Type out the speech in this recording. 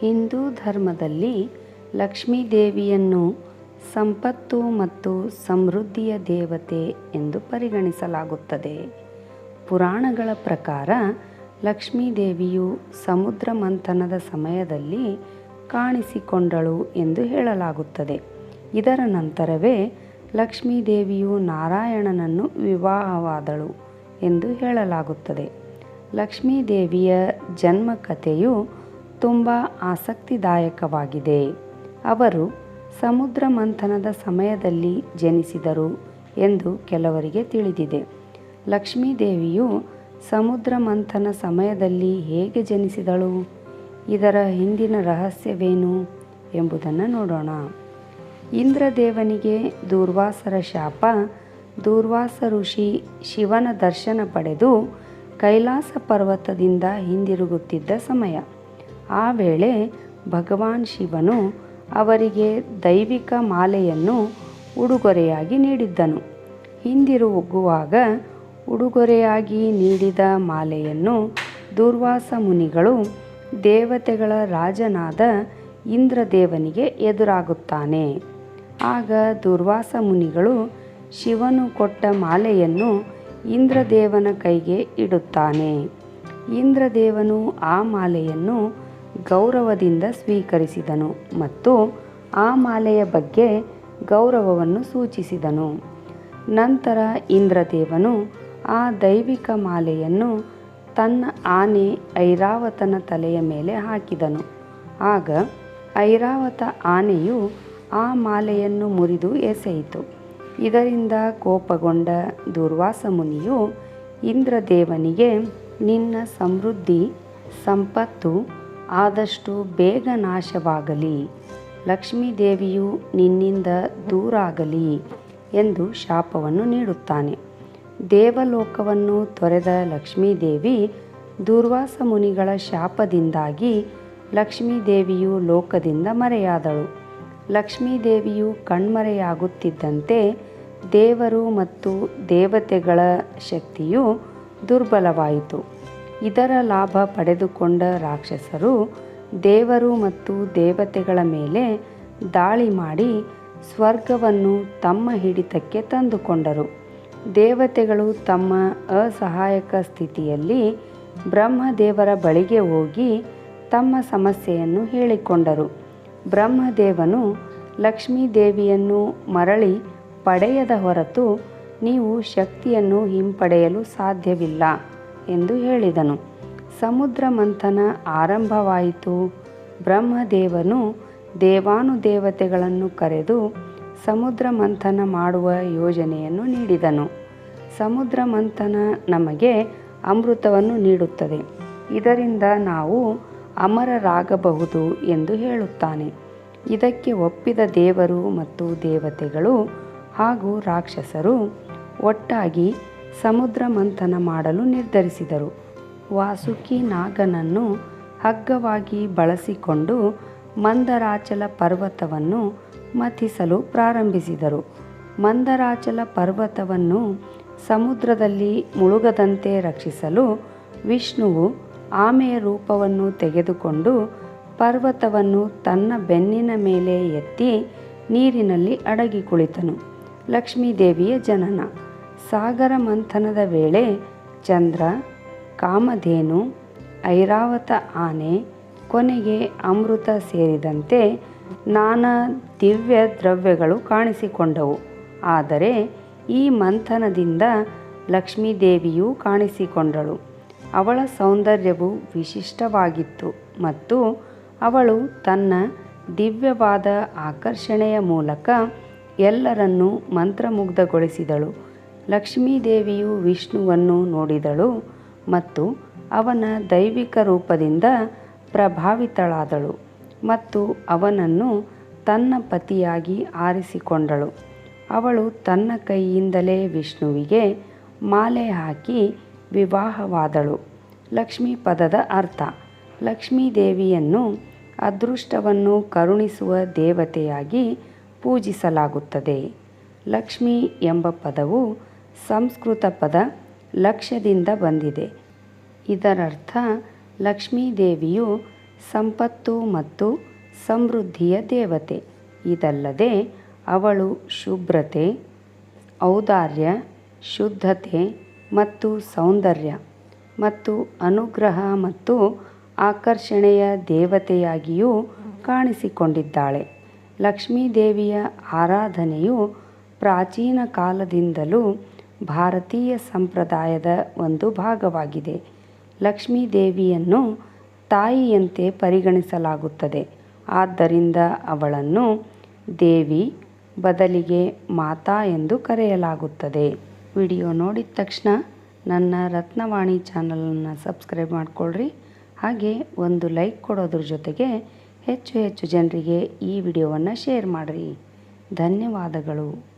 ಹಿಂದೂ ಧರ್ಮದಲ್ಲಿ ಲಕ್ಷ್ಮೀ ದೇವಿಯನ್ನು ಸಂಪತ್ತು ಮತ್ತು ಸಮೃದ್ಧಿಯ ದೇವತೆ ಎಂದು ಪರಿಗಣಿಸಲಾಗುತ್ತದೆ. ಪುರಾಣಗಳ ಪ್ರಕಾರ ಲಕ್ಷ್ಮೀ ದೇವಿಯು ಸಮುದ್ರ ಮಂಥನದ ಸಮಯದಲ್ಲಿ ಕಾಣಿಸಿಕೊಂಡಳು ಎಂದು ಹೇಳಲಾಗುತ್ತದೆ. ಇದರ ನಂತರವೇ ಲಕ್ಷ್ಮೀ ದೇವಿಯು ನಾರಾಯಣನನ್ನು ವಿವಾಹವಾದಳು ಎಂದು ಹೇಳಲಾಗುತ್ತದೆ. ಲಕ್ಷ್ಮೀ ದೇವಿಯ ಜನ್ಮ ಕಥೆಯು ತುಂಬ ಆಸಕ್ತಿದಾಯಕವಾಗಿದೆ. ಅವರು ಸಮುದ್ರ ಮಂಥನದ ಸಮಯದಲ್ಲಿ ಜನಿಸಿದರು ಎಂದು ಕೆಲವರಿಗೆ ತಿಳಿದಿದೆ. ಲಕ್ಷ್ಮೀದೇವಿಯು ಸಮುದ್ರ ಮಂಥನ ಸಮಯದಲ್ಲಿ ಹೇಗೆ ಜನಿಸಿದಳು? ಇದರ ಹಿಂದಿನ ರಹಸ್ಯವೇನು ಎಂಬುದನ್ನು ನೋಡೋಣ. ಇಂದ್ರದೇವನಿಗೆ ದೂರ್ವಾಸರ ಶಾಪ, ದೂರ್ವಾಸ ಋಷಿ ಶಿವನ ದರ್ಶನ ಪಡೆದು ಕೈಲಾಸ ಪರ್ವತದಿಂದ ಹಿಂದಿರುಗುತ್ತಿದ್ದ ಸಮಯ. ಆ ವೇಳೆ ಭಗವಾನ್ ಶಿವನು ಅವರಿಗೆ ದೈವಿಕ ಮಾಲೆಯನ್ನು ಉಡುಗೊರೆಯಾಗಿ ನೀಡಿದ್ದನು. ಹಿಂದಿರುಗುವಾಗ ಉಡುಗೊರೆಯಾಗಿ ನೀಡಿದ ಮಾಲೆಯನ್ನು ದುರ್ವಾಸ ಮುನಿಗಳು ದೇವತೆಗಳ ರಾಜನಾದ ಇಂದ್ರದೇವನಿಗೆ ಎದುರಾಗುತ್ತಾನೆ. ಆಗ ದುರ್ವಾಸ ಮುನಿಗಳು ಶಿವನು ಕೊಟ್ಟ ಮಾಲೆಯನ್ನು ಇಂದ್ರದೇವನ ಕೈಗೆ ಇಡುತ್ತಾನೆ. ಇಂದ್ರದೇವನು ಆ ಮಾಲೆಯನ್ನು ಗೌರವದಿಂದ ಸ್ವೀಕರಿಸಿದನು ಮತ್ತು ಆ ಮಾಲೆಯ ಬಗ್ಗೆ ಗೌರವವನ್ನು ಸೂಚಿಸಿದನು. ನಂತರ ಇಂದ್ರದೇವನು ಆ ದೈವಿಕ ಮಾಲೆಯನ್ನು ತನ್ನ ಆನೆ ಐರಾವತನ ತಲೆಯ ಮೇಲೆ ಹಾಕಿದನು. ಆಗ ಐರಾವತ ಆನೆಯು ಆ ಮಾಲೆಯನ್ನು ಮುರಿದು ಎಸೆಯಿತು. ಇದರಿಂದ ಕೋಪಗೊಂಡ ದುರ್ವಾಸ ಮುನಿಯು ಇಂದ್ರದೇವನಿಗೆ, ನಿನ್ನ ಸಮೃದ್ಧಿ, ಸಂಪತ್ತು ಆದಷ್ಟು ಬೇಗ ನಾಶವಾಗಲಿ. ಲಕ್ಷ್ಮೀದೇವಿಯು ನಿನ್ನಿಂದ ದೂರಾಗಲಿ ಎಂದು ಶಾಪವನ್ನು ನೀಡುತ್ತಾನೆ. ದೇವಲೋಕವನ್ನು ತೊರೆದ ಲಕ್ಷ್ಮೀದೇವಿ ದುರ್ವಾಸ ಮುನಿಗಳ ಶಾಪದಿಂದಾಗಿ ಲಕ್ಷ್ಮೀದೇವಿಯು ಲೋಕದಿಂದ ಮರೆಯಾದಳು. ಲಕ್ಷ್ಮೀದೇವಿಯು ಕಣ್ಮರೆಯಾಗುತ್ತಿದ್ದಂತೆ ದೇವರು ಮತ್ತು ದೇವತೆಗಳ ಶಕ್ತಿಯು ದುರ್ಬಲವಾಯಿತು. ಇದರ ಲಾಭ ಪಡೆದುಕೊಂಡ ರಾಕ್ಷಸರು ದೇವರು ಮತ್ತು ದೇವತೆಗಳ ಮೇಲೆ ದಾಳಿ ಮಾಡಿ ಸ್ವರ್ಗವನ್ನು ತಮ್ಮ ಹಿಡಿತಕ್ಕೆ ತಂದುಕೊಂಡರು. ದೇವತೆಗಳು ತಮ್ಮ ಅಸಹಾಯಕ ಸ್ಥಿತಿಯಲ್ಲಿ ಬ್ರಹ್ಮದೇವರ ಬಳಿಗೆ ಹೋಗಿ ತಮ್ಮ ಸಮಸ್ಯೆಯನ್ನು ಹೇಳಿಕೊಂಡರು. ಬ್ರಹ್ಮದೇವನು ಲಕ್ಷ್ಮೀದೇವಿಯನ್ನು ಮರಳಿ ಪಡೆಯದ ಹೊರತು ನೀವು ಶಕ್ತಿಯನ್ನು ಹಿಂಪಡೆಯಲು ಸಾಧ್ಯವಿಲ್ಲ. ಎಂದು ಹೇಳಿದನು. ಸಮುದ್ರ ಮಂಥನ ಆರಂಭವಾಯಿತು. ಬ್ರಹ್ಮದೇವನು ದೇವಾನುದೇವತೆಗಳನ್ನು ಕರೆದು ಸಮುದ್ರ ಮಂಥನ ಮಾಡುವ ಯೋಜನೆಯನ್ನು ನೀಡಿದನು. ಸಮುದ್ರ ಮಂಥನ ನಮಗೆ ಅಮೃತವನ್ನು ನೀಡುತ್ತದೆ. ಇದರಿಂದ ನಾವು ಅಮರರಾಗಬಹುದು ಎಂದು ಹೇಳುತ್ತಾನೆ. ಇದಕ್ಕೆ ಒಪ್ಪಿದ ದೇವರು ಮತ್ತು ದೇವತೆಗಳು ಹಾಗೂ ರಾಕ್ಷಸರು ಒಟ್ಟಾಗಿ ಸಮುದ್ರ ಮಂಥನ ಮಾಡಲು ನಿರ್ಧರಿಸಿದರು. ವಾಸುಕಿ ನಾಗನನ್ನು ಹಗ್ಗವಾಗಿ ಬಳಸಿಕೊಂಡು ಮಂದರಾಚಲ ಪರ್ವತವನ್ನು ಮಥಿಸಲು ಪ್ರಾರಂಭಿಸಿದರು. ಮಂದರಾಚಲ ಪರ್ವತವನ್ನು ಸಮುದ್ರದಲ್ಲಿ ಮುಳುಗದಂತೆ ರಕ್ಷಿಸಲು ವಿಷ್ಣುವು ಆಮೆಯ ರೂಪವನ್ನು ತೆಗೆದುಕೊಂಡು ಪರ್ವತವನ್ನು ತನ್ನ ಬೆನ್ನಿನ ಮೇಲೆ ಎತ್ತಿ ನೀರಿನಲ್ಲಿ ಅಡಗಿ ಕುಳಿತನು ಲಕ್ಷ್ಮೀದೇವಿಯ ಜನನ. ಸಾಗರ ಮಂಥನದ ವೇಳೆ ಚಂದ್ರ, ಕಾಮಧೇನು, ಐರಾವತ ಆನೆ, ಕೊನೆಗೆ ಅಮೃತ ಸೇರಿದಂತೆ ನಾನಾ ದಿವ್ಯ ದ್ರವ್ಯಗಳು ಕಾಣಿಸಿಕೊಂಡವು. ಆದರೆ ಈ ಮಂಥನದಿಂದ ಲಕ್ಷ್ಮೀದೇವಿಯೂ ಕಾಣಿಸಿಕೊಂಡಳು. ಅವಳ ಸೌಂದರ್ಯವು ವಿಶಿಷ್ಟವಾಗಿತ್ತು ಮತ್ತು ಅವಳು ತನ್ನ ದಿವ್ಯವಾದ ಆಕರ್ಷಣೆಯ ಮೂಲಕ ಎಲ್ಲರನ್ನೂ ಮಂತ್ರಮುಗ್ಧಗೊಳಿಸಿದಳು. ಲಕ್ಷ್ಮೀದೇವಿಯು ವಿಷ್ಣುವನ್ನು ನೋಡಿದಳು ಮತ್ತು ಅವನ ದೈವಿಕ ರೂಪದಿಂದ ಪ್ರಭಾವಿತಳಾದಳು ಮತ್ತು ಅವನನ್ನು ತನ್ನ ಪತಿಯಾಗಿ ಆರಿಸಿಕೊಂಡಳು. ಅವಳು ತನ್ನ ಕೈಯಿಂದಲೇ ವಿಷ್ಣುವಿಗೆ ಮಾಲೆ ಹಾಕಿ ವಿವಾಹವಾದಳು. ಲಕ್ಷ್ಮೀ ಪದದ ಅರ್ಥ, ಲಕ್ಷ್ಮೀದೇವಿಯನ್ನು ಅದೃಷ್ಟವನ್ನು ಕರುಣಿಸುವ ದೇವತೆಯಾಗಿ ಪೂಜಿಸಲಾಗುತ್ತದೆ. ಲಕ್ಷ್ಮಿ ಎಂಬ ಪದವು ಸಂಸ್ಕೃತ ಪದ ಲಕ್ಷ್ಯದಿಂದ ಬಂದಿದೆ. ಇದರರ್ಥ, ಲಕ್ಷ್ಮೀದೇವಿಯು ಸಂಪತ್ತು ಮತ್ತು ಸಮೃದ್ಧಿಯ ದೇವತೆ. ಇದಲ್ಲದೆ, ಅವಳು ಶುಭ್ರತೆ, ಔದಾರ್ಯ, ಶುದ್ಧತೆ ಮತ್ತು ಸೌಂದರ್ಯ ಮತ್ತು ಅನುಗ್ರಹ ಮತ್ತು ಆಕರ್ಷಣೆಯ ದೇವತೆಯಾಗಿಯೂ ಕಾಣಿಸಿಕೊಂಡಿದ್ದಾಳೆ. ಲಕ್ಷ್ಮೀದೇವಿಯ ಆರಾಧನೆಯು ಪ್ರಾಚೀನ ಕಾಲದಿಂದಲೂ ಭಾರತೀಯ ಸಂಪ್ರದಾಯದ ಒಂದು ಭಾಗವಾಗಿದೆ. ಲಕ್ಷ್ಮೀ ದೇವಿಯನ್ನು ತಾಯಿಯಂತೆ ಪರಿಗಣಿಸಲಾಗುತ್ತದೆ. ಆದ್ದರಿಂದ ಅವಳನ್ನು ದೇವಿ ಬದಲಿಗೆ ಮಾತಾ ಎಂದು ಕರೆಯಲಾಗುತ್ತದೆ. ವಿಡಿಯೋ ನೋಡಿದ ತಕ್ಷಣ ನನ್ನ ರತ್ನವಾಣಿ ಚಾನಲನ್ನು ಸಬ್ಸ್ಕ್ರೈಬ್ ಮಾಡಿಕೊಳ್ಳ್ರಿ ಹಾಗೆ ಒಂದು ಲೈಕ್ ಕೊಡೋದ್ರ ಜೊತೆಗೆ ಹೆಚ್ಚು ಹೆಚ್ಚು ಜನರಿಗೆ ಈ ವಿಡಿಯೋವನ್ನು ಶೇರ್ ಮಾಡಿರಿ. ಧನ್ಯವಾದಗಳು.